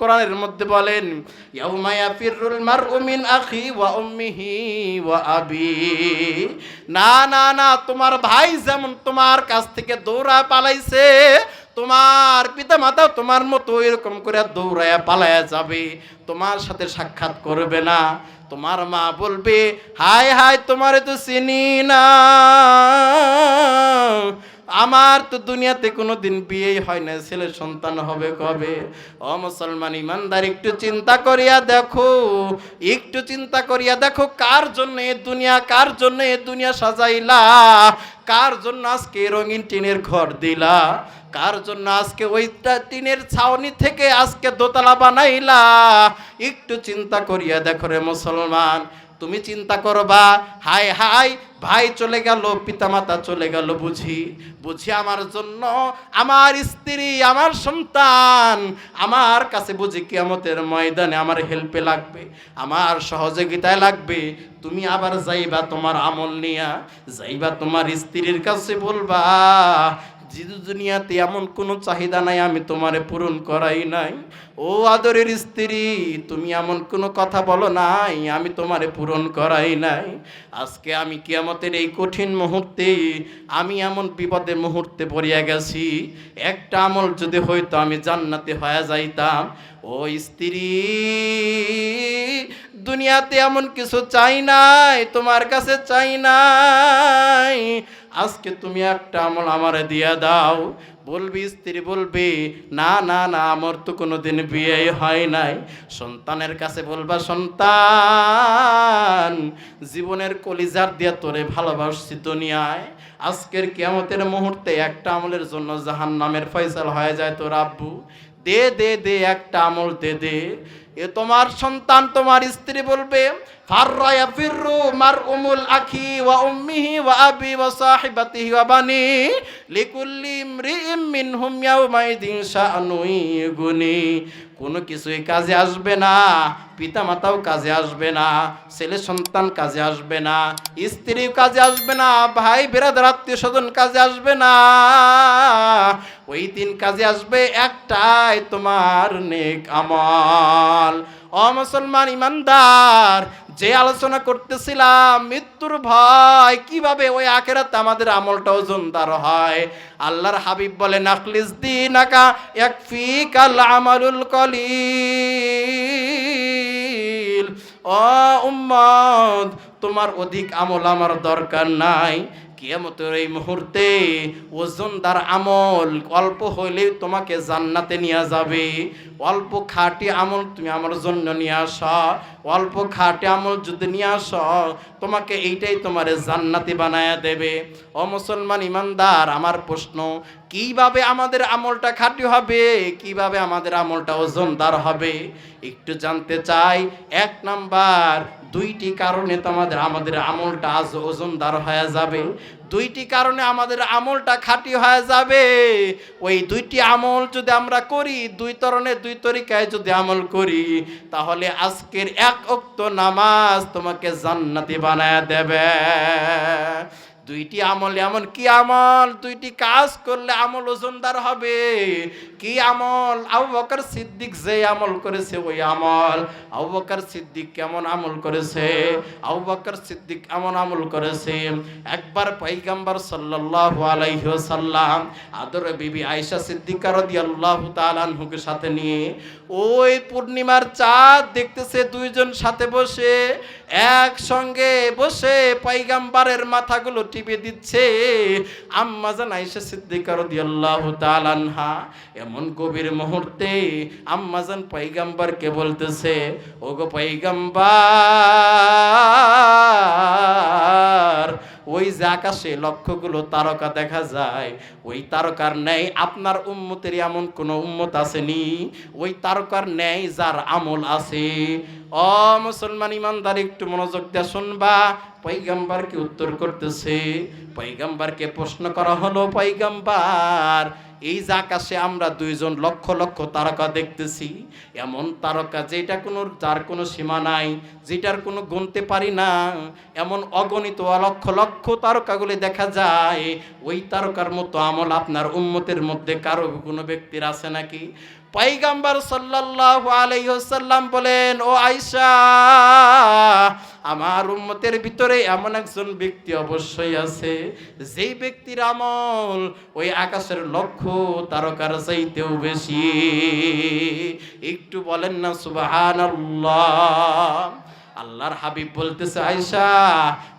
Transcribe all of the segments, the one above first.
কোরআনের মধ্যে বলেন, ইয়াউমা ইয়াফিরুল মারউ মিন আখি ওয়া উম্মিহি ওয়া আবি। না না না, তোমার ভাই যেমন তোমার কাছ থেকে দৌড়া পালাইছে, তোমার পিতা মাতা তোমার মতো এরকম করে দৌড়ায়া পালায়া যাবে, তোমার সাথে সাক্ষাৎ করবে না। তোমার মা বলবে, হায় হায়, তোমারে তো চিনি না। আমার তো দুনিয়াতে কোনো দিন বিয়েই হয় না ছেলে সন্তান হবে কবে? অ মুসলমান ইমানদার, একটু চিন্তা করিয়া দেখো, একটু চিন্তা করিয়া দেখো, কার জন্য এ দুনিয়া, কার জন্য এ দুনিয়া সাজাইলা? কার জন্য আজকে রঙিন টিনের ঘর দিলা? কার জন্য আজকে ওইটা টিনের ছাউনি থেকে আজকে দোতলা বানাইলা? একটু চিন্তা করিয়া দেখো রে মুসলমান তুমি চিন্তা করবা হাই হাই ভাই চলে গেল, পিতামাতা চলে গেল, বুঝি বুঝি আমার জন্য, আমার স্ত্রী, আমার সন্তান, আমার কাছে বুঝি কিয়ামতের ময়দানে আমার হেল্পে লাগবে, আমার সহযোগিতায় লাগবে, তুমি আবার যাইবা তোমার আমল নিয়া, যাইবা তোমার স্ত্রীর কাছে বলবা, জিদু দুনিয়াতে এমন কোনো চাহিদা নাই, আমি তোমারে পূরণ করাই নাই ও আদরের স্ত্রী, তুমি এমন কোনো কথা বলো নাই, আমি তোমারে পূরণ করাই নাই। আজকে আমি কিয়ামতের এই কঠিন মুহূর্তে, আমি এমন বিপদের মুহূর্তে পড়িয়া গেছি। একটা আমল যদি হইতো, আমি জান্নাতে হয়ে যাইতাম। ও স্ত্রী, দুনিয়াতে এমন কিছু চাই নাই, তোমার কাছে চাই নাই। আজকে তুমি একটা আমল আমারে দিয়া দাও। বলবি, স্ত্রী বলবি, না না না, আমার তো কোনো দিন বিয়ে হয় নাই। সন্তানের কাছে বলবা, সন্তান, জীবনের কলিজার দিয়া তোরে ভালোবাসছি দুনিয়ায়। আজকের কেমতের মুহূর্তে একটা আমলের জন্য জাহান নামের ফয়সাল হয়ে যায় তোর আব্বু। দে দে দে, একটা আমল দে দে। এ তোমার সন্তান তোমার স্ত্রী বলবে, ফাররায়া ফিররু মার উমুল আখি ওয়া উম্মিহি ওয়া আবি ওয়া সাহিবাতিহি ওয়া বানি লিকুল্লি ইমরিইম মিনহুম ইয়াউমাইদিন শাআনু ইগুনি কোনো কিছুই কাজে আসবে না পিতা মাতাও কাজে আসবে না, ছেলে সন্তান কাজে আসবে না স্ত্রী কাজে আসবে না, ভাই, বেরাদার, আত্মীয় স্বজন কাজে আসবে না। ওই দিন কাজে আসবে একটাই তোমার নেক আমল। ও মুসলমান ইমানদার, যে আলোচনা করতেছিলাম, মৃত্যুর ভয়, কীভাবে ওই আখেরাতে আমাদের আমলটা ওজনদার হয়? আল্লাহর হাবিব বলে নাকলিস দিন আকা এক ফি কাল আমালুল কলিল। ও উম্মদ তোমার অধিক আমল আমার দরকার নাই। কিয়ামতের এই মুহূর্তে ওজনদার আমল অল্প হইলেই তোমাকে জান্নাতে নিয়ে যাবে। অল্প খাটি আমল তুমি আমার জন্য নিয়ে আস। অল্প খাটি আমল যদি নিয়ে আস, তোমাকে এইটাই তোমার জান্নাতি বানায়া দেবে। ও মুসলমান ইমানদার, আমার প্রশ্ন, কীভাবে আমাদের আমলটা খাঁটি হবে? কীভাবে আমাদের আমলটা ওজনদার হবে? একটু জানতে চাই। এক নাম্বার দুইটি কারণে তোমাদের আমাদের আমলটা আজ ওজনদার হয়ে যাবে। দুইটি কারণে আমাদের আমলটা খাঁটি হয়ে যাবে। ওই দুইটি আমল যদি আমরা করি, দুই তরণের দুই তরিকায় যদি আমল করি, তাহলে আজকের এক অক্ত নামাজ তোমাকে জান্নাতি বানায় দেবে। দুইটি আমল এমন কি আমল? দুইটি কাজ করলে আমল ওজনদার হবে। কি আমল? আবু বকর সিদ্দিক যে আমল করেছে ওই আমল। আবু বকর সিদ্দিক কেমন আমল করেছে? আবু বকর সিদ্দিক এমন আমল করেছে। একবার পৈগম্বর সাল্লাল্লাহু আলাইহি ওয়াসাল্লাম আদর বিবি আয়েশা সিদ্দিকা রাদিয়াল্লাহু তাআলা আনহুকে সাথে নিয়ে ওই পূর্ণিমার চাঁদ দেখতেছে দুইজন সাথে বসে। একসঙ্গে বসে পাইগাম্বারের মাথাগুলো টিপে দিচ্ছে। আম্মাজান আয়েশা সিদ্দিকা রাদিয়াল্লাহু আনহা, এমন কবির মুহূর্তে আম্মাজান পাইগাম্বারকে বলতেছে, ওগো পৈগম্বর ওই যে আকাশে লক্ষগুলো তারকা দেখা যায়, ওই তারকার ন্যায় আপনার উম্মতের এমন কোনো উম্মত আসেনি? ওই তারকার ন্যায় যার আমল আছে। অ, মুসলমান ইমানদার, একটু মনোযোগ দিয়ে শুনবা। পৈগাম্বারকে উত্তর করতেছে পৈগাম্বারকে প্রশ্ন করা হলো পৈগম্বর এই যে আকাশে আমরা দুইজন লক্ষ লক্ষ তারকা দেখতেছি, এমন তারকা যেটা কোনো, যার কোনো সীমা নাই, যেটার কোনো গুনতে পারি না, এমন অগণিত লক্ষ লক্ষ তারকাগুলি দেখা যায়। ওই তারকার মতো আমল আপনার উন্মতের মধ্যে কারও কোনো ব্যক্তির আছে নাকি? পাইগাম্বার সাল্লাল্লাহু আলাইহি ওয়াসাল্লাম বলেন, ও আয়েশা আমার উম্মতের ভিতরে এমন একজন ব্যক্তি অবশ্যই আছে, যেই ব্যক্তির আমল ওই আকাশের লক্ষ্য তারকার চাইতেও বেশি। একটু বলেন না, সুবহানাল্লাহ। আল্লাহর হাবিব বলতেছে আয়সা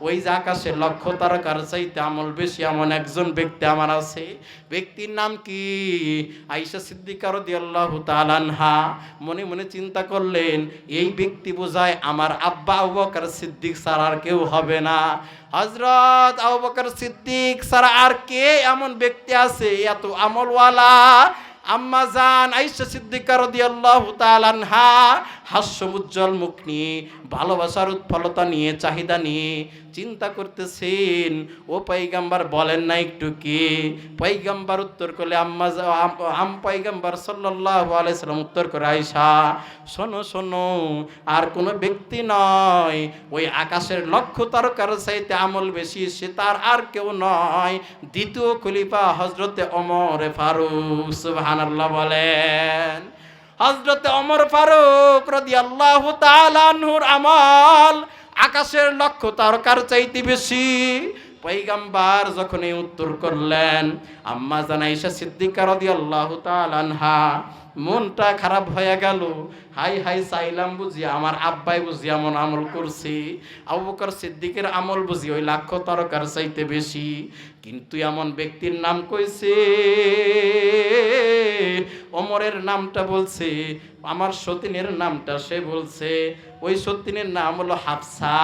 ওই যে আকাশে লক্ষ্য তারকার চাইতে আমল বেশি এমন একজন ব্যক্তি আমার আছে। ব্যক্তির নাম কি? আয়সা সিদ্দিকা রাদিয়াল্লাহু তাআলা আনহা মনে মনে চিন্তা করলেন, এই ব্যক্তি বোঝায় আমার আব্বা আবু বকর সিদ্দিক ছাড়া আর কেউ হবে না। হযরত আবু বকর সিদ্দিক ছাড়া আর কে এমন ব্যক্তি আছে? এত আমলওয়ালা আম্মা জান আয়েশা সিদ্দিকা রাদিয়াল্লাহু তাআলা আনহা হাস্যমুজ্জ্বল মুখ নিয়ে, ভালোবাসার উৎফলতা নিয়ে, চাহিদা নিয়ে চিন্তা করতেছেন। ও পৈগাম্বার বলেন না একটু কি? পৈগাম্বার উত্তর করলে আম্মা আম- পৈগাম্বার সাল্লাল্লাহু আলাইহি উত্তর করে, আয়েশা, শোনো শোনো, আর কোনো ব্যক্তি নয়, ওই আকাশের লক্ষ্য তারকার চাইতে আমল বেশি, সে তার আর কেউ নয়। দ্বিতীয় খলিফা হজরতে অমর ফারুক সুবহানাল্লাহ বলেন হজরতে অমর ফারুক রাদিয়াল্লাহু তাআলা আনহুর আমল আকাশের লক্ষ্য তারকার চাইতে বেশি। পৈগাম্বার যখন উত্তর করলেন, আম্মা জানাইশা সিদ্দিকা রাদিয়াল্লাহু তাআলা আনহা মনটা খারাপ হয়ে গেল। হাই হাই চাইলাম বুঝি, আমার আব্বাই বুঝি এমন আমল করছি। আবু বকর সিদ্দিকের আমল বুঝি ওই লাক্ষ তরকার চাইতে বেশি। কিন্তু এমন ব্যক্তির নাম কইছে অমরের নামটা বলছে, আমার সতীনের নামটা সে বলছে। ওই সতীনের নাম হলো হাফসা।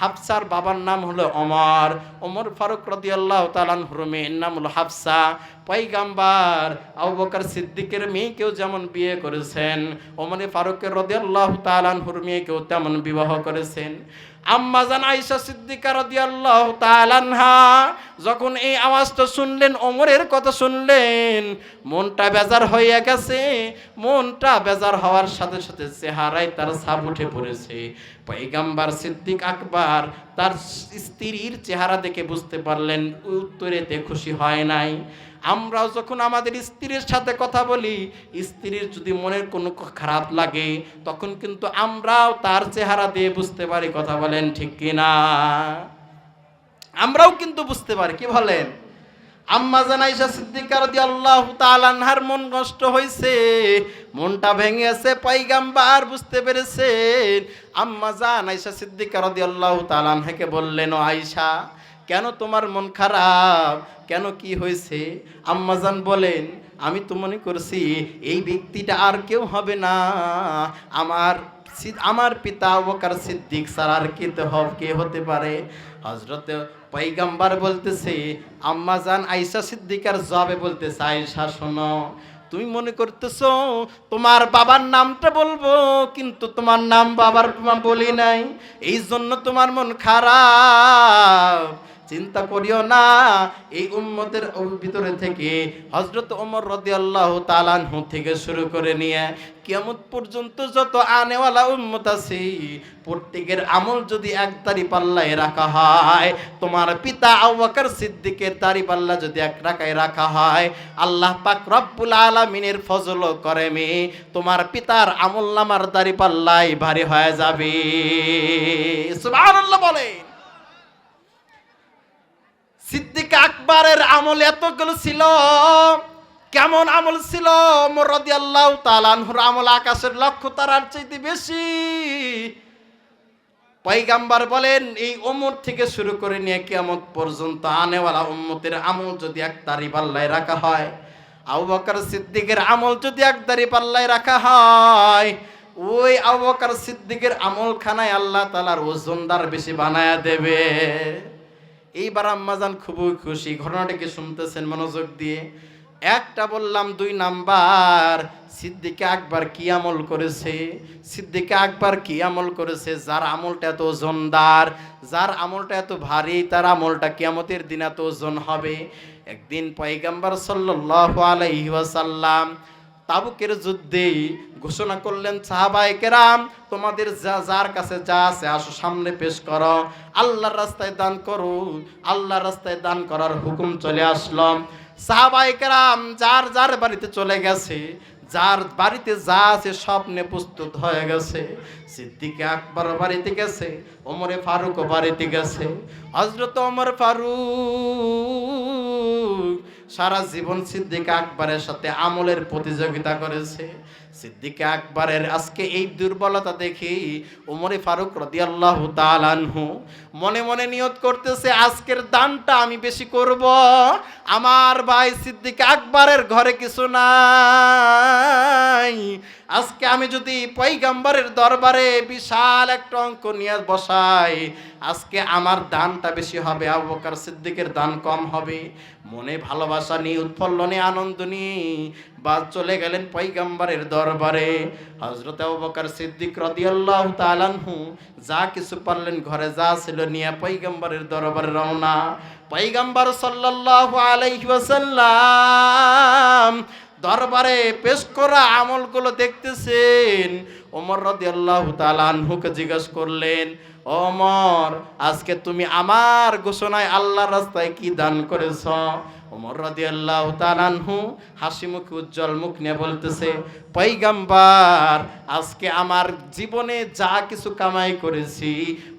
হাফসার বাবার নাম হলো অমর অমর ফারুক রদিয়াল্লাহ তালান মেয়ের নাম হলো হাফসা। পৈগাম্বার আবু বকর সিদ্দিকের মেয়েকেও যেমন বিয়ে করেছেন, ওমরে ফারুকের রদিয়াল্লাহ তালানহুর মেয়েকেও তেমন বিবাহ করেছেন। আম্মা জান আয়েশা সিদ্দিকা রাদিয়াল্লাহু তাআলা আনহা যখন এই আওয়াজটা শুনলেন, ওমরের কথা শুনলেন, মনটা বেজার হয়ে গেছে। মনটা বেজার হওয়ার সাথে সাথে চেহারায় তার ছাপ উঠে পড়েছে। পয়গাম্বার সিদ্দিক আকবর তার স্ত্রীর চেহারা দেখে বুঝতে পারলেন, উত্তরেতে খুশি হয় নাই। আমরাও যখন আমাদের স্ত্রীর সাথে কথা বলি, স্ত্রীর যদি মনের কোনো খারাপ লাগে, তখন কিন্তু আমরাও তার চেহারা দিয়ে বুঝতে পারি কথা বলেন ঠিক কিনা। আমরাও কিন্তু বুঝতে পারি, কি বলেন? আম্মা জানাইশা সিদ্দিকা রাদিয়াল্লাহু তাআলা আনহার মন নষ্ট হয়েছে মনটা ভেঙে আছে পয়গাম্বার বুঝতে পেরেছেন আম্মা জানাইশা সিদ্দিকা রাদিয়াল্লাহু তাআলা আনহাকে বললেন, ও আয়েশা, কেন তোমার মন খারাপ? কেন কি হয়েছে? আম্মাজান বলেন, আমি তো মনে করছি এই ব্যক্তিটা আর কেউ হবে না। আমার আমার পিতা অবকার সিদ্দিক স্যার আর কে তো হব, কে হতে পারে? হজরতে পৈগাম্বার বলতেছে আম্মাজান আইসা সিদ্দিকার জবে বলতেছে, আয়েশা, শোনো, তুমি মনে করতেছ তোমার বাবার নামটা বলব, কিন্তু তোমার নাম বাবার বলি নাই। এই জন্য তোমার মন খারাপ। চিন্তা করিও না। এই উম্মতের ভিতরে থেকে হজরত ওমর রদি রদিয়াল্লাহ তালানহু থেকে শুরু করে নিয়ে কিয়ামত পর্যন্ত যত আনেওয়ালা উম্মত আছে, প্রত্যেকের আমল যদি এক তারি পাল্লায় রাখা হয়, তোমার পিতা আউবাকার সিদ্দিকের তারি পাল্লা যদি এক রাখায় রাখা হয়, আল্লাহ পাক রব্বুল আলামিনের ফজল করে মে, তোমার পিতার আমল নামার দাড়ি পাল্লাই ভারী হয়ে যাবে। সুবহানাল্লাহ বলে সিদ্দিক আকবরের আমল এতগুলো ছিল। কেমন আমল ছিল? মোরদি আল্লাহ তালানহুর আমল আকাশের লক্ষ্য তারার চাইতে বেশি। পৈগাম্বার বলেন, এই ওমর থেকে শুরু করে নিয়ে কিয়ামত পর্যন্ত আনেওয়ালা উম্মতের আমল যদি এক দাড়ি পাল্লায় রাখা হয়, আবু বকর সিদ্দিকের আমল যদি এক দাড়ি পাল্লায় রাখা হয়, ওই আবু বকর সিদ্দিকের আমল খানায় আল্লাহ তালার ওজনদার বেশি বানায়া দেবে। এইবার আম্মাজান খুবই খুশি, ঘটনাটাকে শুনতেছেন মনোযোগ দিয়ে। একটা বললাম, দুই নাম্বার, সিদ্দিকে আকবর কি আমল করেছে? সিদ্দিকে আকবর কি আমল করেছে? যার আমলটা এত ওজনদার যার আমলটা এত ভারী, তার আমলটা কিয়ামতের দিন এত ওজন হবে। একদিন পয়গাম্বার সাল্লাল্লাহু আলাইহি ওয়াসাল্লাম তাবুকের যুদ্ধে ঘোষণা করলেন সাহাবাই কেরাম, তোমাদের যা, যার কাছে যা আছে, আসো সামনে পেশ করো। আল্লাহর রাস্তায় দান করো আল্লাহর রাস্তায় দান করার হুকুম চলে আসলো। সাহাবাই কেরাম যার যার বাড়িতে চলে গেছে, যার বাড়িতে যা আছে স্বপ্নে প্রস্তুত হয়ে গেছে। সিদ্দিকে আকবর বাড়িতে গেছে, ওমরে ফারুকও বাড়িতে গেছে। হজরত ওমর ফারুক সারা জীবন সিদ্দিক আকবরের সাথে আমলের প্রতিযোগিতা করেছে। সিদ্দিক আকবরের আজকে এই দুর্বলতা দেখি উমরে ফারুক রদিয়াল্লাহু তালানহু মনে মনে নিয়ত করতেছে, আজকের দানটা আমি বেশি করব। আমার ভাই সিদ্দিক আকবরের ঘরে কিছু নাই। আজকে আমি যদি পৈগম্বরের দরবারে বিশাল একটা অঙ্ক নিয়ে বসাই, আজকে আমার দানটা বেশি হবে, আবু বকর সিদ্দিকের দান কম হবে। মনে ভালোবাসা নিয়ে উৎফুল্ল নিয়ে আনন্দ নিয়ে বা চলে গেলেন পৈগম্বরের দরবারে। হজরত বকর সিদ্দিক রাদিয়াল্লাহু তাআলাহু যা কিছু পারলেন ঘরে যা ছিল নিয়ে পৈগম্বরের দরবারে রওনা। পৈগম্বর সাল্লাল্লাহু আলাইহি ওয়াসাল্লাম দরবারে পেশ করা আমলগুলো দেখতেছেন। ওমর রাদিয়াল্লাহু তাআলা আনহুকে জিজ্ঞেস করলেন, ওমর, আজকে তুমি আমার ঘোষণায় আল্লাহর রাস্তায় কি দান করেছ? ওমর রাদিয়াল্লাহু তাআলা আনহু হাসি মুখে উজ্জ্বল মুখ নিয়ে বলতেছে পৈগাম্বার আজকে আমার জীবনে যা কিছু কামাই করেছি,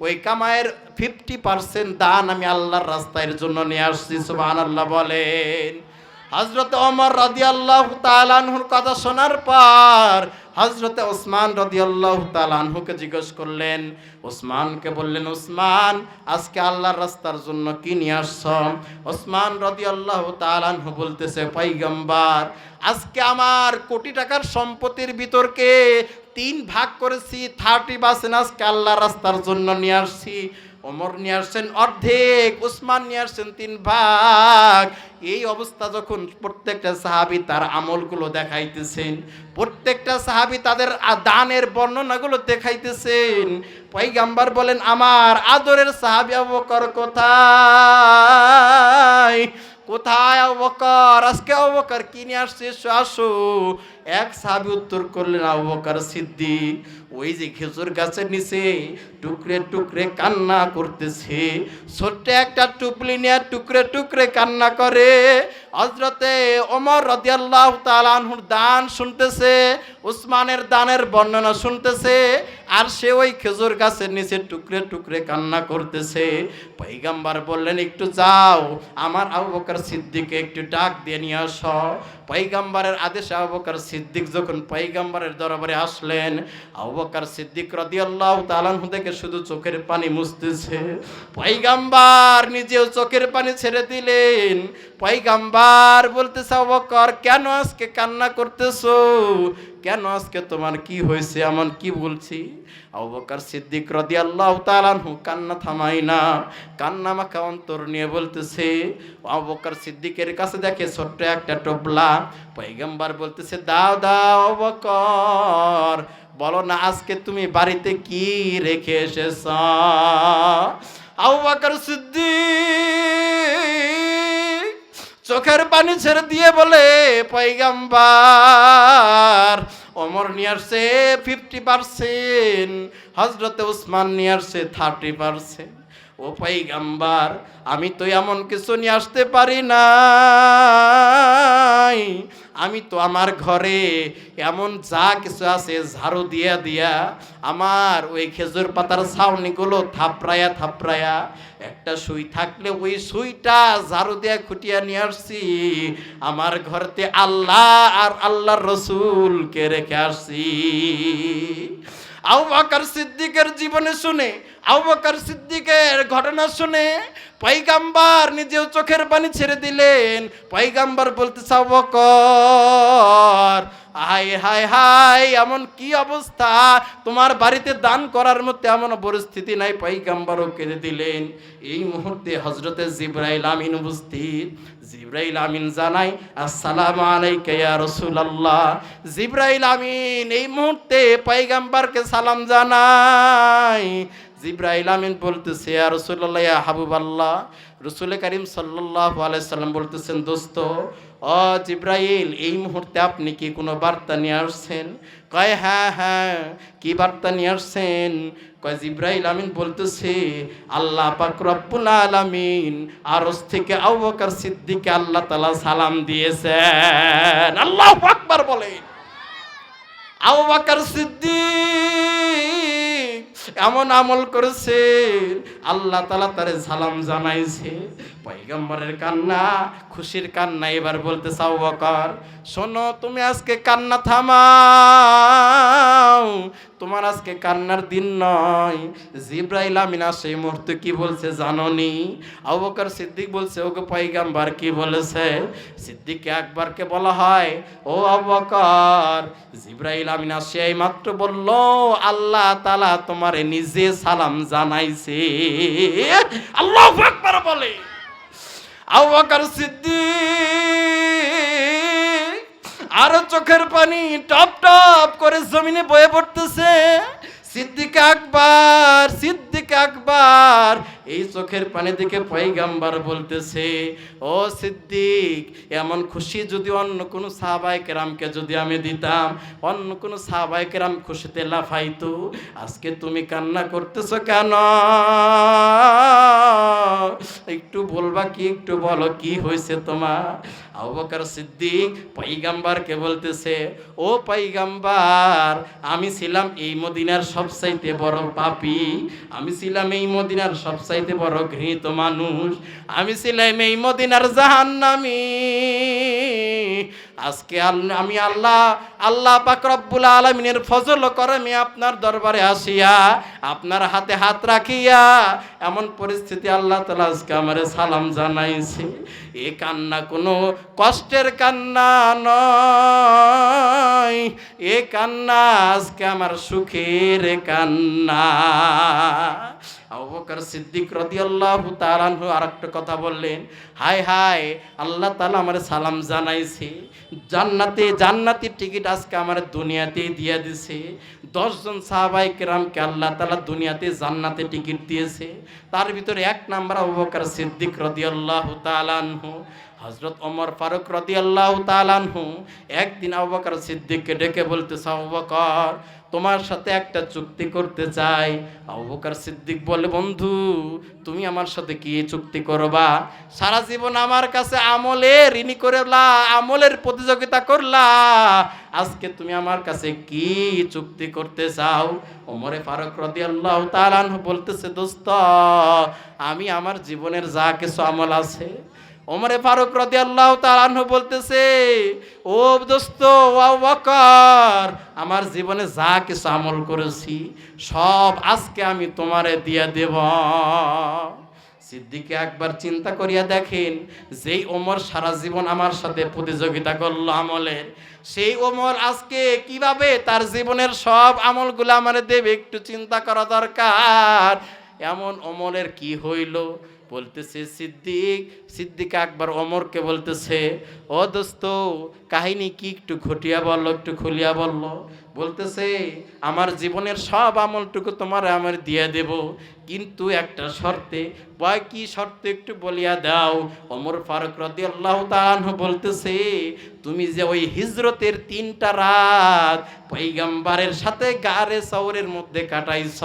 ওই কামাইয়ের ফিফটি পার্সেন্ট দান আমি আল্লাহর রাস্তার জন্য নিয়ে আসছি। সুবহানাল্লাহ বলেন। হজরত ওমর রাদিয়াল্লাহ তালানহুর কথা শোনার পর হজরতে ওসমান রাদিয়াল্লাহ তালানহুকে জিজ্ঞেস করলেন, ওসমানকে বললেন, ওসমান, আজকে আল্লাহর রাস্তার জন্য কি নিয়ে আসছ? ওসমান রাদিয়াল্লাহ তালানহু বলতেছে পৈগম্বার আজকে আমার কোটি টাকার সম্পত্তির বিতর্কে তিন ভাগ করেছি থার্টি পার্সেন্ট আজকে আল্লাহর রাস্তার জন্য নিয়ে আসছি। ওমর নিয়ে আসছেন অর্ধেক, উসমান নিয়ে আসছেন তিন ভাগ। এই অবস্থা যখন প্রত্যেকটা সাহাবি তার আমলগুলো দেখাইতেছেন, প্রত্যেকটা সাহাবি তাদের দানের বর্ণনাগুলো দেখাইতেছেন। পৈগাম্বার বলেন, আমার আদরের সাহাবি আবু বকর কোথায়? কোথায় আবু বকর? আজকে আবু বকর কি নিয়ে আসছে? আসো। এক সাহাবি উত্তর করলেন, আবু বকর সিদ্দিক, ওই যে খেজুর গাছের নিচে টুকরে টুকরে কান্না করতেছে। ছোট্ট একটা টুপলি নিয়ে টুকরে টুকরে কান্না করে। হজরতে ওমর রদিয়াল্লাহ তালানহুর দান শুনতেছে, উসমানের দানের বর্ণনা শুনতেছে, আর সে ওই খেজুর গাছের নিচে টুকরে টুকরে কান্না করতেছে। পৈগাম্বার বললেন, একটু যাও, আমার আবু বকর সিদ্দিককে একটু ডাক দিয়ে নিয়ে আস। পৈগাম্বারের আদেশে, আবু সিদ্দিক যখন পাইগাম্বারের দরবারে আসলেন, আবু সিদ্দিক রদিয়াল্লাহ তাআলা থেকে শুধু চোখের পানি মুছতেছে। পাইগাম্বার নিজেও চোখের পানি ছেড়ে দিলেন। পাইগাম্বার বলতেছে অবকর কেন আজকে কান্না করতেছো? কেন আজকে তোমার কি হয়েছে? এমন কি বলছি? আবু বকর সিদ্দিক রাদিয়াল্লাহু তাআলা কান্না থামাই না। কান্না মাখা অন্তর নিয়ে বলতেছে, আবু বকর সিদ্দিকের কাছে দেখে ছোট্ট একটা টোপলা পৈগম্বর বলতেছে, দাও দাও, আবু বকর। বলো না, আজকে তুমি বাড়িতে কি রেখে এসেছ? আবু বকর সিদ্দিক চোখের পানি ছেড়ে দিয়ে বলে পৈগাম্বার অমর নিয়ে আসছে ফিফটি পার্সেন্ট হজরতে উসমান নিয়ে আসছে থার্টি পার্সেন্ট ও পৈগাম্বার, আমি তো এমন কিছু নিয়ে আসতে পারি না আমি তো আমার ঘরে এমন যা কিছু আছে, ঝাড়ু দিয়া দিয়া আমার ওই খেজুর পাতার ছাউনিগুলো থাপড়ায়া থাপড়ায়া একটা সুই থাকলে ওই সুইটা ঝাড়ু দিয়া খুটিয়া নিয়ে আসছি। আমার ঘরতে আল্লাহ আর আল্লাহর রসুলকে রেখে আসছি। আবু বকর সিদ্দিকের জীবনে শুনে, আবু বকর সিদ্দিকের ঘটনা শুনে পাইগাম্বার নিজেও চোখের পানি ছেড়ে দিলেন। পাইগাম্বার বলতে আবু বকর হাই হাই হাই এমন কি অবস্থা? তোমার বাড়িতে দান করার মধ্যে এমন পরিস্থিতি নাই। পাইগাম্বারও কেঁদে দিলেন। এই মুহূর্তে হজরতে জিব্রাইল আমিন উপস্থিত। জিব্রাইল আমিন জানাই, আসসালামু আলাইকা ইয়া রাসূলুল্লাহ। জিব্রাইল আমিন, এই মুহূর্তে পয়গাম্বরকে সালাম জানাই। জিব্রাইল আমিন বলতেছে, ইয়া রাসূলুল্লাহ, ইয়া হাবিবাল্লাহ। রসুল করিম সাল্লাম বলতেছেন, দোস্ত ও জিব্রাইল, এই মুহূর্তে আপনি কি কোনো বার্তা নিয়ে আসছেন? কয় হ্যাঁ হ্যাঁ কি বার্তা নিয়ে আসছেন? কয়, জিব্রাইল আমিন বলতেছে, আল্লাহ পাক রব্বুল আলামিন আরশ থেকে আবু বকর সিদ্দিককে আল্লাহ তালা সালাম দিয়েছেন। আল্লাহ আকবার বলেন। আবু সিদ্দিক এমন আমল করেছে আল্লাহ তালা তার সালাম জানাইছে। পয়গম্বরের কান্না, খুশির কান্না এবার বলতে চাও বকর। শোনো, তুমি আজকে কান্না থামাও। তোমার আজকে কান্নার দিন নয়। জিব্রাইল আমিনা সেই মুহূর্তে কি বলছে জাননি? আবু বকর সিদ্দিক বলছে ওকে পয়গাম্বার, কি বলেছে? সিদ্দিক একবারকে বলা হয়, ও আবু বকর, জিব্রাইল আমিনা সেই মাত্র বলল, আল্লাহ তালা তোমারে নিজে সালাম জানাইছে। আল্লাহ আকবার বলে। আবু সিদ্ধি আর চোখের পানি টপ টপ করে জমিনে বয়ে পড়তেছে। সিদ্দিক আকবার সিদ্দিক আকবার এই চোখের পানি দেখে পয়গাম্বার বলতেছে, ও সিদ্দিক, এমন খুশি যদি অন্য কোনো সাহাবাই কেরামকে যদি আমি দিতাম, অন্য কোনো সাহাবাই কেরাম খুশিতে লাফাইতো, আজকে তুমি কান্না করতেছো কেন? একটু বলবা কি, একটু বলো কি হয়েছে তোমার? আবু বকর সিদ্দিক পৈগাম্বারকে বলতেছে, ও পাইগাম্বার আমি ছিলাম এই মদিনার সবচাইতে বড় পাপী, আমি ছিলাম এই মদিনার সবচাইতে বড় ঘৃণিত মানুষ। আমি ছিলাম এই মদিনার জাহান্নামী। আজকে আমি আল্লাহ আল্লাহ পাক রব্বুল আলমিনের ফজল করমে আপনার দরবারে আসিয়া আপনার হাতে হাত রাখিয়া এমন পরিস্থিতি আল্লাহ তালা আজকে আমার সালাম জানাইছে। এ কান্না কোনো কষ্টের কান্না নয়। এ কান্না আজকে আমার সুখের কান্না। আবু সিদ্দিক রাদিয়াল্লাহু তাআলা আর একটা কথা বললেন, হায় হায়, আল্লাহ তালা আমার সালাম জানাইছে। জান্নাতে জান্নাতি টিকিট আজকে আমার দুনিয়াতে দিয়ে দিছে। দশজন সাহাবাই কেরামকে আল্লাহ তালা দুনিয়াতে জান্নাতে টিকিট দিয়েছে। তার ভিতরে এক নাম্বার আবুবকর সিদ্দিক রাদিয়াল্লাহু তাআলা আনহু হজরত ওমর ফারুক রদি আল্লাহ তালানহু একদিন আবু বকর সিদ্দিককে ডেকে বলতে আবু বকর, তোমার সাথে একটা চুক্তি করতে চাই। আবু বকর সিদ্দিক বলে, বন্ধু, তুমি আমার সাথে কি চুক্তি করবা? সারা জীবন আমার কাছে আমলে ঋণী করলা, আমলের প্রতিযোগিতা করলা। আজকে তুমি আমার কাছে কি চুক্তি করতে চাও? ওমরে ফারুক রদি আল্লাহ তালানহু বলতেছে, দোস্ত, আমি আমার জীবনের যা কিছু আমল আছে ওমরে ফারুক রদি আল্লাহ তালানহু বলতেছে, ও দোস্ত, ও বকর আমার জীবনে যা কিছু আমল করেছি, সব আজকে আমি তোমারে দিয়ে দেব। সিদ্দিকে একবার চিন্তা করিয়া দেখেন, যেই ওমর সারা জীবন আমার সাথে প্রতিযোগিতা করল আমলের, সেই ওমর আজকে কীভাবে তার জীবনের সব আমলগুলো আমার দেবে একটু চিন্তা করা দরকার। এমন ওমরের কি হইল? বলতেছে, সিদ্দিক সিদ্দিক একবার অমরকে বলতেছে, ও দোস্ত, কাহিনী কি একটু ঘটিয়া বলল একটু খুলিয়া বলল বলতেছে, আমার জীবনের সব আমলটুকু তোমার আমার দিয়ে দেব। কিন্তু একটা শর্তে বা কি শর্তে একটু বলিয়া দাও। অমর ফারুক রদি আল্লাহ বলতেছে, তুমি যে ওই হিজরতের তিনটা রাত পৈগম্বারের সাথে গারে সৌরের মধ্যে কাটাইছ,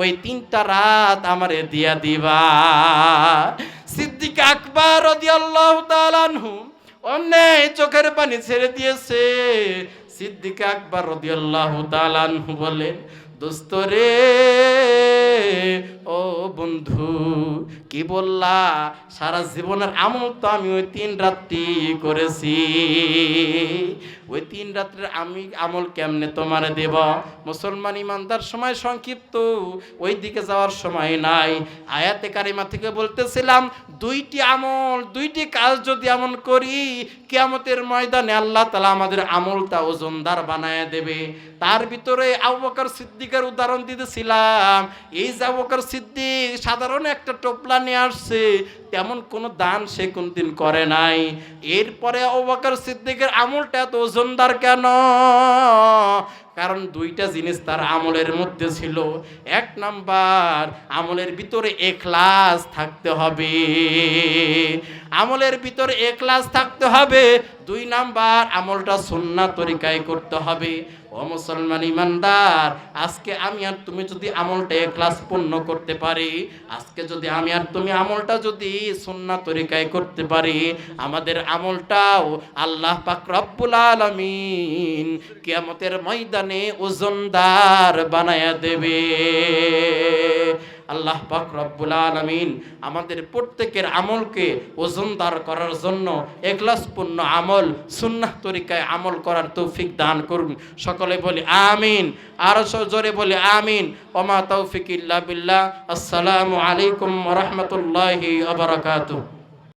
ওই তিনটা রাত আমারে দিয়া দিবা। সিদ্দিক আকবর তাআলা আনহু অন্যায় চোখের পানি ছেড়ে দিয়েছে। সিদ্দিক আকবর রদিয়াল্লাহু তাআলা আনহু বলেন, দোস্ত রে, ও বন্ধু, কি বললা? সারা জীবনের আমল তো আমি ওই তিন রাত্রি করেছি। ওই তিন রাত্রের আমি আমল কেমনে তোমারে দেব? মুসলমান ইমানদার সময় সংক্ষিপ্ত ওই দিকে যাওয়ার সময় নাই। আয়াতে কারিমা থেকে বলতেছিলাম, দুইটি আমল, দুইটি কাজ যদি এমন করি, কিয়ামতের ময়দানে আল্লাহ তালা আমাদের আমলটা ওজনদার বানায় দেবে। তার ভিতরে আবু বকর সিদ্দিকের উদাহরণ দিতেছিলাম। এই যে আবু বকর সিদ্দিক সাধারণ একটা টোপলা নিয়ে আসছে, তেমন কোনো দান সে কোনদিন করে নাই। এরপরে আবু বকর সিদ্দিকের আমলটা এত ওজনদার কেন কারণ দুইটা জিনিস তার আমলের মধ্যে ছিল। এক নাম্বার, আমলের ভিতরে এখলাস থাকতে হবে। আমলের ভিতরে এখলাস থাকতে হবে। দুই নাম্বার, আমলটা সুন্না তরিকায় করতে হবে। ও মুসলমান ইমানদার, আজকে আমি আর তুমি যদি আমলটা এখলাস পূর্ণ করতে পারি, আজকে যদি আমি আর তুমি আমলটা যদি সুন্না তরিকায় করতে পারি, আমাদের আমলটাও আল্লাহ পাক রব্বুল আলামিন কিয়ামতের ময়দানে ওজনদার বানায়া দেবে। আল্লাহ পাক রব্বুল আলামিন আমাদের প্রত্যেকের আমলকে ওজনদার করার জন্য এখলাসপূর্ণ আমল, সুন্নাহ তরিকায় আমল করার তৌফিক দান করুন। সকলে বলি আমিন, আর জোরে বলি আমিন। ওমা তৌফিক ইল্লা বিল্লাহ। আসসালামু আলাইকুম রাহমাতুল্লাহি ওয়া বারাকাতুহু।